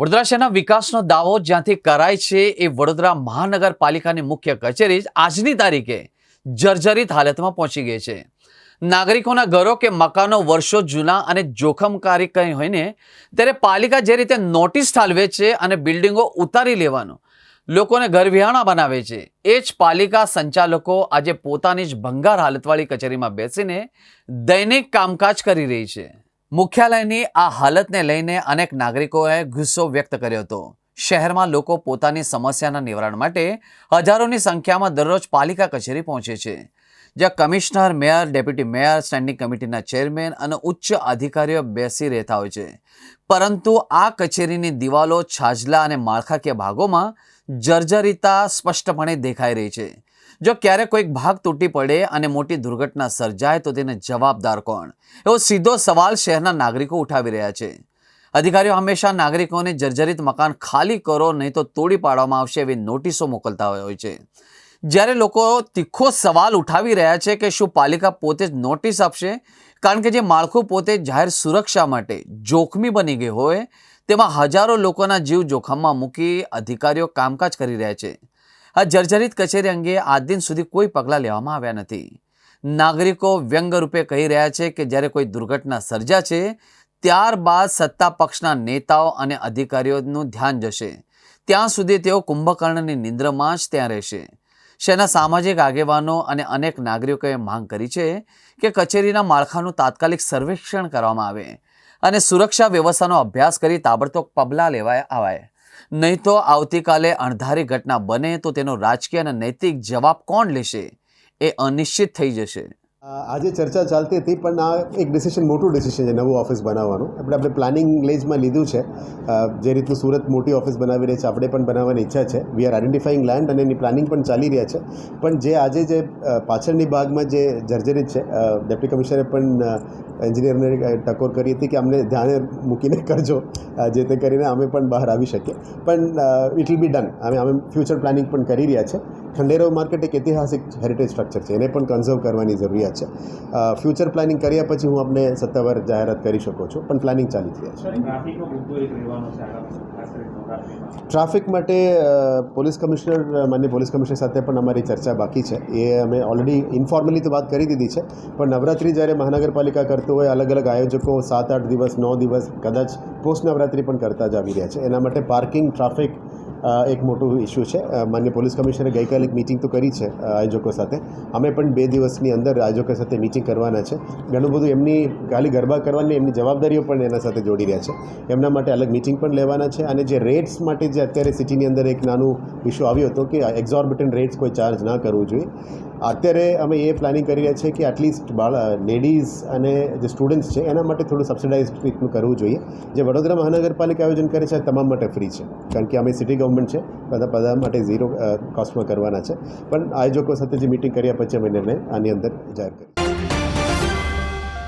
વડોદરા શહેરના વિકાસનો દાવો જ્યાંથી કરાય છે એ વડોદરા મહાનગરપાલિકાની મુખ્ય કચેરી આજની તારીખે જર્જરિત હાલતમાં પહોંચી ગઈ છે. નાગરિકોના ઘરો કે મકાનો વર્ષો જૂના અને જોખમકારી કંઈ હોય ને, ત્યારે પાલિકા જે રીતે નોટિસ ઠાલવે છે અને બિલ્ડિંગો ઉતારી લેવાનો લોકોને ઘરવિહાણા બનાવે છે, એ જ પાલિકા સંચાલકો આજે પોતાની જ ભંગાર હાલતવાળી કચેરીમાં બેસીને દૈનિક કામકાજ કરી રહી છે. મુખ્યાલયની આ હાલતને લઈને અનેક નાગરિકોએ ગુસ્સો વ્યક્ત કર્યો હતો. શહેરમાં લોકો પોતાની સમસ્યાના નિવારણ માટે હજારોની સંખ્યામાં દરરોજ પાલિકા કચેરી પહોંચે છે. જ્યાં commissioner, mayor, deputy mayor, standing કમિટીના ચેરમેન અને ઉચ્ચ અધિકારીઓ બેસી રહેતા હોય છે. પરંતુ આ કચેરીની દિવાલો છાજલા અને માળખાકીય ભાગોમાં જર્જરિતા સ્પષ્ટપણે દેખાઈ રહી છે. જો ક્યારેક કોઈક ભાગ તૂટી પડે અને મોટી દુર્ઘટના સર્જાય તો તેને જવાબદાર કોણ? એવો સીધો સવાલ શહેરના નાગરિકો ઉઠાવી રહ્યા છે. અધિકારીઓ હંમેશા નાગરિકોને જર્જરિત મકાન ખાલી કરો, નહીં તો તોડી પાડવામાં આવશે એવી નોટિસો મોકલતા હોય છે. જ્યારે લોકો તીખો સવાલ ઉઠાવી રહ્યા છે કે શું પાલિકા પોતે જ નોટિસ આપશે, કારણ કે જે માળખું પોતે જાહેર સુરક્ષા માટે જોખમી બની ગયું હોય, તેમાં હજારો લોકોના જીવ જોખમમાં મૂકી અધિકારીઓ કામકાજ કરી રહ્યા છે. આ જર્જરિત કચેરી અંગે આજ દિન સુધી કોઈ પગલાં લેવામાં આવ્યા નથી. નાગરિકો વ્યંગ રૂપે કહી રહ્યા છે કે જ્યારે કોઈ દુર્ઘટના સર્જા છે, ત્યારબાદ સત્તા પક્ષના નેતાઓ અને અધિકારીઓનું ધ્યાન જશે. ત્યાં સુધી તેઓ કુંભકર્ણની નિંદ્રમાં જ ત્યાં રહેશે. શહેરના સામાજિક આગેવાનો અને અનેક નાગરિકોએ માંગ કરી છે કે કચેરીના માળખાનું તાત્કાલિક સર્વેક્ષણ કરવામાં આવે અને સુરક્ષા વ્યવસ્થાનો અભ્યાસ કરી તાબડતોબ પગલાં લેવાય આવાય. નહીં તો આવતીકાલે અણધારી ઘટના બને તો તેનો રાજકીય અને નૈતિક જવાબ કોણ લેશે એ અનિશ્ચિત થઈ જશે. આજે ચર્ચા ચાલતી હતી, પણ આ એક ડિસિશન મોટું ડિસિશન છે, નવું ઓફિસ બનાવવાનું. આપણે આપણે પ્લાનિંગ લેજમાં લીધું છે. જે રીતનું સુરત મોટી ઓફિસ બનાવી રહી છે, આપણે પણ બનાવવાની ઈચ્છા છે. વી આર આઈડેન્ટિફાઈંગ લેન્ડ અને એની પ્લાનિંગ પણ ચાલી રહ્યા છે. પણ જે આજે જે પાછળની ભાગમાં જે જર્જરિત છે ડેપ્ટી કમિશનરે પણ એન્જિનિયરને ટકોર કરી હતી કે અમને ધ્યાને મૂકીને કરજો જે તે કરીને અમે પણ બહાર આવી શકીએ. પણ ઇટ વિલ બી ડન અમે અમે ફ્યુચર પ્લાનિંગ પણ કરી રહ્યા છે. ખંડેરો માર્કેટ એક ઐતિહાસિક હેરિટેજ સ્ટ્રક્ચર છે. એને પણ કન્ઝર્વ કરવાની જરૂરિયાત છે. ફ્યુચર પ્લાનિંગ કર્યા પછી હું આપને સત્તાવાર જાહેરાત કરી શકું છું પણ પ્લાનિંગ ચાલી રહ્યા છે. ટ્રાફિક માટે પોલીસ કમિશનર માન્ય પોલીસ કમિશનર સાથે પણ અમારી ચર્ચા બાકી છે. એ અમે ઓલરેડી ઇન્ફોર્મલી તો વાત કરી દીધી છે પણ નવરાત્રિ જ્યારે મહાનગરપાલિકા કરતું હોય અલગ અલગ આયોજકો સાત આઠ દિવસ નવ દિવસ કદાચ પોસ્ટ નવરાત્રિ પણ કરતા જ આવી રહ્યા છે. એના માટે પાર્કિંગ ટ્રાફિક એક મોટું ઇસ્યુ છે. માન્ય પોલીસ કમિશનરે ગઈકાલે એક મિટિંગ તો કરી છે આયોજકો સાથે. અમે પણ બે દિવસની અંદર આયોજકો સાથે મિટિંગ કરવાના છે. ઘણું બધું એમની ખાલી ગરબા કરવાની એમની જવાબદારીઓ પણ એના સાથે જોડી રહ્યા છે. એમના માટે અલગ મિટિંગ પણ લેવાના છે અને જે રેટ્સ માટે જે અત્યારે સિટીની અંદર એક નાનું ઇસ્યુ આવ્યો હતો કે એક્ઝોર્બિટન્ટ રેટ્સ કોઈ ચાર્જ ના કરવું જોઈએ. અત્યારે અમે એ પ્લાનિંગ કરી રહ્યા છીએ કે એટલીસ્ટ બાળ લેડીઝ અને જે સ્ટુડન્ટ્સ છે, એના માટે થોડું સબસિડાઇઝ રીતનું કરવું જોઈએ. જે વડોદરા મહાનગરપાલિકા આયોજન કરે છે, તમામ માટે ફ્રી છે. કારણ કે અમે સિટી ગવર્મેન્ટ છે, બધા બધા માટે ઝીરો કોસ્ટમાં કરવાના છે. પણ આયોજકો સાથે જે મિટિંગ કર્યા પછી અમે નિર્ણય આની અંદર જાહેર કરીએ.